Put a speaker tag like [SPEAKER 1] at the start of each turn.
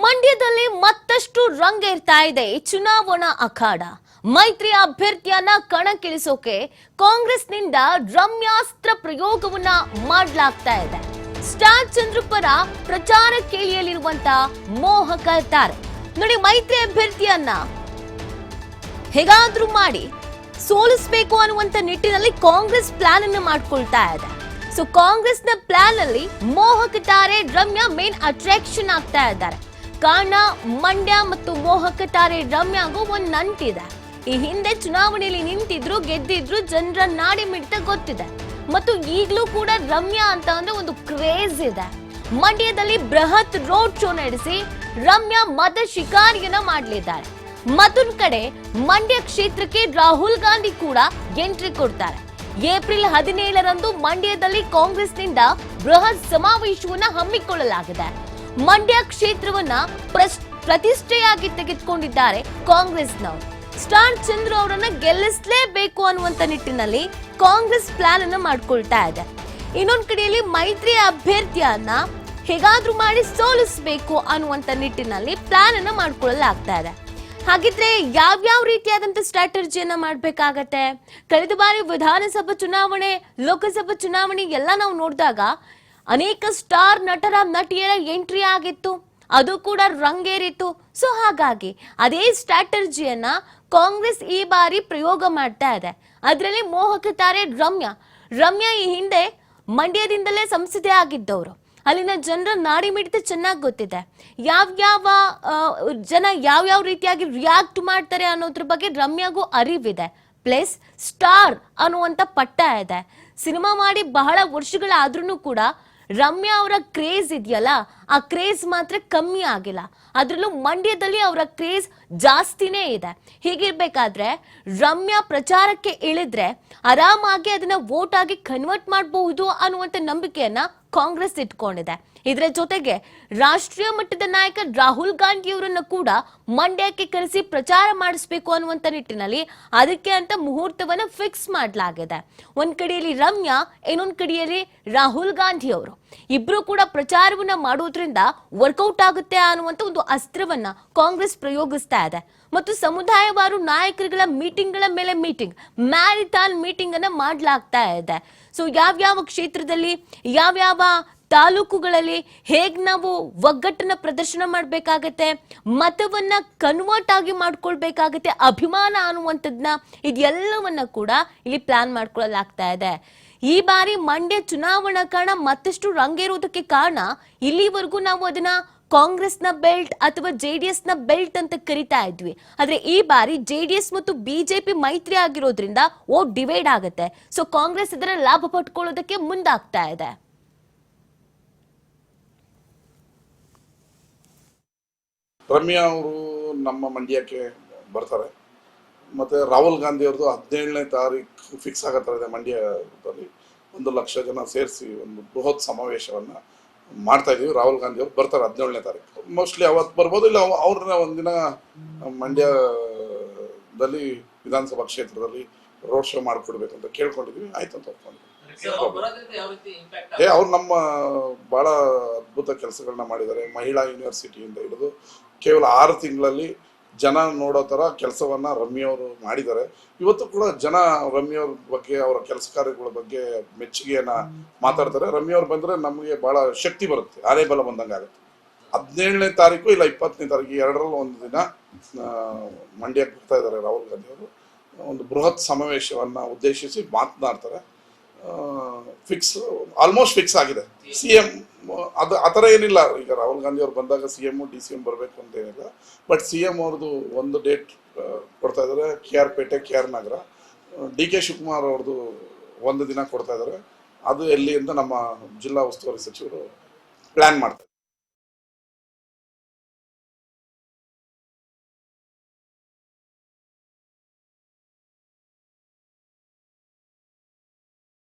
[SPEAKER 1] ಮಂಡ್ಯದಲ್ಲಿ ಮತ್ತಷ್ಟು ರಂಗೇರ್ತಾ ಇದೆ. ಚುನಾವಣಾ ಅಖಾಡ. ಮೈತ್ರಿ ಅಭ್ಯರ್ಥಿಯನ್ನ ಕಣಕ್ಕಿಳಿಸೋಕೆ ಕಾಂಗ್ರೆಸ್ನಿಂದ ರಮ್ಯಾಸ್ತ್ರ ಪ್ರಯೋಗವನ್ನ ಮಾಡಲಾಗ್ತಾ ಇದೆ. ಸ್ಟಾರ್ ಚಂದ್ರ ಪರ ಪ್ರಚಾರ ಕೇಳಿಯಲ್ಲಿರುವಂತ ಮೋಹಕ ಇದ್ದಾರೆ ನೋಡಿ, ಮೈತ್ರಿ ಅಭ್ಯರ್ಥಿಯನ್ನ ಹೇಗಾದ್ರೂ ಮಾಡಿ ಸೋಲಿಸಬೇಕು ಅನ್ನುವಂತ ನಿಟ್ಟಿನಲ್ಲಿ ಕಾಂಗ್ರೆಸ್ ಪ್ಲಾನ್ ಅನ್ನು ಮಾಡ್ಕೊಳ್ತಾ ಇದೆ. ಸೊ ಕಾಂಗ್ರೆಸ್ನ ಪ್ಲಾನ್ ಅಲ್ಲಿ ಮೋಹಕ ತಾರೆ, ರಮ್ಯಾ ಮೇನ್ ಅಟ್ರಾಕ್ಷನ್ ಆಗ್ತಾ ಇದ್ದಾರೆ. ಕಾರಣ ಮಂಡ್ಯ ಮತ್ತು ಮೋಹಕ ತಾರೆ ರಮ್ಯಾಗೂ ಒಂದು ನಂಟಿದೆ ಈ ಹಿಂದೆ ಚುನಾವಣೆಯಲ್ಲಿ ನಿಂತಿದ್ರು, ಗೆದ್ದಿದ್ರು, ಜನರ ನಾಡಿ ಮಿಡಿತ ಗೊತ್ತಿದೆ. ಮತ್ತು ಈಗಲೂ ಕೂಡ ರಮ್ಯಾ ಅಂತ ಅಂದ್ರೆ ಒಂದು ಕ್ರೇಜ್ ಇದೆ. ಮಂಡ್ಯದಲ್ಲಿ ಬೃಹತ್ ರೋಡ್ ಶೋ ನಡೆಸಿ ರಮ್ಯಾ ಮತ ಶಿಕಾರಿಯನ್ನ ಮಾಡಲಿದ್ದಾರೆ. ಮತ್ತೊಂದ್ ಕಡೆ, ಮಂಡ್ಯ ಕ್ಷೇತ್ರಕ್ಕೆ ರಾಹುಲ್ ಗಾಂಧಿ ಕೂಡ ಎಂಟ್ರಿ ಕೊಡ್ತಾರೆ. ಏಪ್ರಿಲ್ ಹದಿನೇಳರಂದು ಮಂಡ್ಯದಲ್ಲಿ ಕಾಂಗ್ರೆಸ್ನಿಂದ ಬೃಹತ್ ಸಮಾವೇಶವನ್ನು ಹಮ್ಮಿಕೊಳ್ಳಲಾಗಿದೆ. ಮಂಡ್ಯ ಕ್ಷೇತ್ರವನ್ನ ಪ್ರತಿಷ್ಠೆಯಾಗಿ ತೆಗೆದುಕೊಂಡಿದ್ದಾರೆ ಕಾಂಗ್ರೆಸ್ನವರು. ಸ್ಟಾರ್ ಚಂದ್ರ ಅವರನ್ನ ಗೆಲ್ಲಿಸಲೇಬೇಕು ಅನ್ನುವಂತ ನಿಟ್ಟಿನಲ್ಲಿ ಕಾಂಗ್ರೆಸ್ ಪ್ಲಾನ್ ಅನ್ನು ಮಾಡ್ಕೊಳ್ತಾ ಇದೆ. ಇನ್ನೊಂದು ಕಡೆಯಲ್ಲಿ ಮೈತ್ರಿ ಅಭ್ಯರ್ಥಿಯನ್ನ ಹೇಗಾದ್ರೂ ಮಾಡಿ ಸೋಲಿಸಬೇಕು ಅನ್ನುವಂತ ನಿಟ್ಟಿನಲ್ಲಿ ಪ್ಲಾನ್ ಅನ್ನ ಮಾಡ್ಕೊಳ್ಳಲಾಗ್ತಾ ಇದೆ. ಹಾಗಿದ್ರೆ ಯಾವ್ಯಾವ ರೀತಿಯಾದಂತ ಸ್ಟ್ರಾಟಜಿಯನ್ನ ಮಾಡ್ಬೇಕಾಗತ್ತೆ? ಕಳೆದ ಬಾರಿ ವಿಧಾನಸಭಾ ಚುನಾವಣೆ, ಲೋಕಸಭಾ ಚುನಾವಣೆ ಎಲ್ಲ ನಾವು ನೋಡಿದಾಗ ಅನೇಕ ಸ್ಟಾರ್ ನಟರ ನಟಿಯರ ಎಂಟ್ರಿ ಆಗಿತ್ತು. ಅದು ಕೂಡ ರಂಗೇರಿತ್ತು. ಸೊ ಹಾಗಾಗಿ ಅದೇ ಸ್ಟ್ರಾಟಜಿಯನ್ನ ಕಾಂಗ್ರೆಸ್ ಈ ಬಾರಿ ಪ್ರಯೋಗ ಮಾಡ್ತಾ ಇದೆ. ಅದರಲ್ಲಿ ಮೋಹಕ ತಾರೆ ರಮ್ಯಾ. ರಮ್ಯಾ ಈ ಹಿಂದೆ ಮಂಡ್ಯದಿಂದಲೇ ಸಂಸದೆ ಆಗಿದ್ದವರು. ಅಲ್ಲಿನ ಜನರ ನಾಡಿ ಮಿಡಿತ ಚೆನ್ನಾಗಿ ಗೊತ್ತಿದೆ. ಯಾವ್ಯಾವ ಜನ ಯಾವ್ಯಾವ ರೀತಿಯಾಗಿ ರಿಯಾಕ್ಟ್ ಮಾಡ್ತಾರೆ ಅನ್ನೋದ್ರ ಬಗ್ಗೆ ರಮ್ಯಾಗೂ ಅರಿವಿದೆ. ಪ್ಲಸ್ ಸ್ಟಾರ್ ಅನ್ನುವಂತ ಪಟ್ಟ ಇದೆ. ಸಿನಿಮಾ ಮಾಡಿ ಬಹಳ ವರ್ಷಗಳಾದ್ರೂ ಕೂಡ ರಮ್ಯಾ ಅವರ ಕ್ರೇಜ್ ಇದೆಯಲ್ಲ, ಆ ಕ್ರೇಜ್ ಮಾತ್ರ ಕಮ್ಮಿ ಆಗಿಲ್ಲ. ಅದರಲ್ಲೂ ಮಂಡ್ಯದಲ್ಲಿ ಅವರ ಕ್ರೇಜ್ ಜಾಸ್ತಿನೇ ಇದೆ. ಹೀಗಿರ್ಬೇಕಾದ್ರೆ, ರಮ್ಯಾ ಪ್ರಚಾರಕ್ಕೆ ಇಳಿದ್ರೆ ಆರಾಮಾಗಿ ಅದನ್ನ ವೋಟ್ ಆಗಿ ಕನ್ವರ್ಟ್ ಮಾಡಬಹುದು ಅನ್ನುವಂತ ನಂಬಿಕೆಯನ್ನ ಕಾಂಗ್ರೆಸ್ ಇಟ್ಕೊಂಡಿದೆ. ಇದರ ಜೊತೆಗೆ ರಾಷ್ಟ್ರೀಯ ಮಟ್ಟದ ನಾಯಕ ರಾಹುಲ್ ಗಾಂಧಿ ಅವರನ್ನ ಕೂಡ ಮಂಡ್ಯಕ್ಕೆ ಕರೆಸಿ ಪ್ರಚಾರ ಮಾಡಿಸ್ಬೇಕು ಅನ್ನುವಂತ ನಿಟ್ಟಿನಲ್ಲಿ ಅದಕ್ಕೆ ಅಂತ ಮುಹೂರ್ತವನ್ನ ಫಿಕ್ಸ್ ಮಾಡಲಾಗಿದೆ. ಒಂದ್ ಕಡೆಯಲ್ಲಿ ರಮ್ಯಾ, ಇನ್ನೊಂದ್ ಕಡೆಯಲ್ಲಿ ರಾಹುಲ್ ಗಾಂಧಿ ಅವರು. ಇಬ್ರು ಕೂಡ ಪ್ರಚಾರವನ್ನ ಮಾಡೋದ್ರಿಂದ ವರ್ಕೌಟ್ ಆಗುತ್ತೆ ಅನ್ನುವಂತ ಒಂದು ಅಸ್ತ್ರವನ್ನ ಕಾಂಗ್ರೆಸ್ ಪ್ರಯೋಗಿಸ್ತಾ ಇದೆ. ಮತ್ತು ಸಮುದಾಯವಾರು ನಾಯಕರುಗಳ ಮೀಟಿಂಗ್ಗಳ ಮೇಲೆ ಮೀಟಿಂಗ್, ಮ್ಯಾರಿಥಾನ್ ಮೀಟಿಂಗ್ ಅನ್ನ ಮಾಡ್ಲಾಗ್ತಾ ಇದೆ. ಸೊ ಯಾವ್ಯಾವ ಕ್ಷೇತ್ರದಲ್ಲಿ, ಯಾವ್ಯಾವ ತಾಲೂಕುಗಳಲ್ಲಿ ಹೇಗೆ ನಾವು ಒಗ್ಗಟ್ಟನ್ನ ಪ್ರದರ್ಶನ ಮಾಡಬೇಕಾಗತ್ತೆ, ಮತವನ್ನ ಕನ್ವರ್ಟ್ ಆಗಿ ಮಾಡ್ಕೊಳ್ಬೇಕಾಗತ್ತೆ, ಅಭಿಮಾನ ಅನ್ನುವಂಥದ್ನ ಇದೆಲ್ಲವನ್ನ ಕೂಡ ಇಲ್ಲಿ ಪ್ಲಾನ್ ಮಾಡ್ಕೊಳ್ಳಲಾಗ್ತಾ ಇದೆ. ಈ ಬಾರಿ ಮಂಡ್ಯ ಚುನಾವಣಾ ಕಾರಣ ಮತ್ತಷ್ಟು ರಂಗೇರುವುದಕ್ಕೆ ಕಾರಣ ಇಲ್ಲಿವರೆಗೂ ನಾವು ಅದನ್ನ ಕಾಂಗ್ರೆಸ್ನ ಬೆಲ್ಟ್ ಅಥವಾ ಜೆಡಿಎಸ್ನ ಬೆಲ್ಟ್ ಅಂತ ಕರಿತಾ ಇದ್ವಿ. ಆದ್ರೆ ಈ ಬಾರಿ ಜೆಡಿಎಸ್ ಮತ್ತು ಬಿಜೆಪಿ ಮೈತ್ರಿ ಆಗಿರೋದ್ರಿಂದ ಓ ಡಿವೈಡ್ ಆಗುತ್ತೆ. ಸೊ ಕಾಂಗ್ರೆಸ್ ಇದರ ಲಾಭ ಪಟ್ಕೊಳ್ಳೋದಕ್ಕೆ ಮುಂದಾಗ್ತಾ ಇದೆ.
[SPEAKER 2] ರಮ್ಯಾ ಅವರು ನಮ್ಮ ಮಂಡ್ಯಕ್ಕೆ ಬರ್ತಾರೆ. ಮತ್ತೆ ರಾಹುಲ್ ಗಾಂಧಿ ಅವ್ರದ್ದು ಹದಿನೇಳನೇ ತಾರೀಕು ಫಿಕ್ಸ್ ಆಗತ್ತಾ ಇದೆ ಮಂಡ್ಯದಲ್ಲಿ ಒಂದು ಲಕ್ಷ ಜನ ಸೇರಿಸಿ ಒಂದು ಬೃಹತ್ ಸಮಾವೇಶವನ್ನ ಮಾಡ್ತಾ ಇದೀವಿ. ರಾಹುಲ್ ಗಾಂಧಿ ಅವ್ರು ಬರ್ತಾರೆ ಹದಿನೇಳನೇ ತಾರೀಕು ಮೋಸ್ಟ್ಲಿ ಅವತ್ತು ಬರ್ಬೋದು ಇಲ್ಲ ಅವ- ಅವ್ರನ್ನ ಒಂದಿನ ಮಂಡ್ಯದಲ್ಲಿ ವಿಧಾನಸಭಾ ಕ್ಷೇತ್ರದಲ್ಲಿ ರೋಡ್ ಶೋ ಮಾಡ್ಕೊಡ್ಬೇಕು ಅಂತ ಕೇಳ್ಕೊಂಡಿದ್ವಿ. ಆಯ್ತು ಅಂತ
[SPEAKER 3] ಇಂಪ್ಯಾಕ್ಟ್
[SPEAKER 2] ಏ ಅವ್ರು ನಮ್ಮ ಬಹಳ ಅದ್ಭುತ ಕೆಲಸಗಳನ್ನ ಮಾಡಿದ್ದಾರೆ. ಮಹಿಳಾ ಯೂನಿವರ್ಸಿಟಿಯಿಂದ ಹಿಡಿದು ಕೇವಲ ಆರು ತಿಂಗಳಲ್ಲಿ ಜನ ನೋಡೋ ಥರ ಕೆಲಸವನ್ನ ರಮ್ಯ ಅವರು ಮಾಡಿದ್ದಾರೆ. ಇವತ್ತು ಕೂಡ ಜನ ರಮ್ಯವ್ರ ಬಗ್ಗೆ ಅವರ ಕೆಲಸ ಕಾರ್ಯಗಳ ಬಗ್ಗೆ ಮೆಚ್ಚುಗೆಯನ್ನ ಮಾತಾಡ್ತಾರೆ. ರಮ್ಯ ಅವ್ರು ಬಂದ್ರೆ ನಮಗೆ ಬಹಳ ಶಕ್ತಿ ಬರುತ್ತೆ. ಆನೆ ಬಲ ಬಂದಂಗೆ ಆಗುತ್ತೆ. ಹದಿನೇಳನೇ ತಾರೀಕು ಇಲ್ಲ ಇಪ್ಪತ್ತನೇ ತಾರೀಕು ಎರಡರಲ್ಲಿ ಒಂದು ದಿನ ಮಂಡ್ಯಕ್ಕೆ ಬರ್ತಾ ಇದ್ದಾರೆ ರಾಹುಲ್ ಗಾಂಧಿ ಅವರು. ಒಂದು ಬೃಹತ್ ಸಮಾವೇಶವನ್ನ ಉದ್ದೇಶಿಸಿ ಮಾತನಾಡ್ತಾರೆ. ಫಿಕ್ಸ್ ಆಲ್ಮೋಸ್ಟ್ ಫಿಕ್ಸ್ ಆಗಿದೆ. ಸಿ ಎಂ ಅದು ಆ ಥರ ಏನಿಲ್ಲ ಈಗ ಗಾಂಧಿ ಅವ್ರು ಬಂದಾಗ C M D C M ಬರಬೇಕು ಅಂತ ಏನಿಲ್ಲ. ಬಟ್ ಸಿ ಎಂ ಅವ್ರದ್ದು ಒಂದು ಡೇಟ್ ಕೊಡ್ತಾ ಇದ್ದಾರೆ K R Pete K R Nagar D K Shivakumar ಅವ್ರದ್ದು ಒಂದು ದಿನ ಕೊಡ್ತಾ ಇದ್ದಾರೆ ಅದು ಎಲ್ಲಿ ಅಂತ ನಮ್ಮ ಜಿಲ್ಲಾ ಉಸ್ತುವಾರಿ ಸಚಿವರು ಪ್ಲ್ಯಾನ್ ಮಾಡ್ತಾರೆ.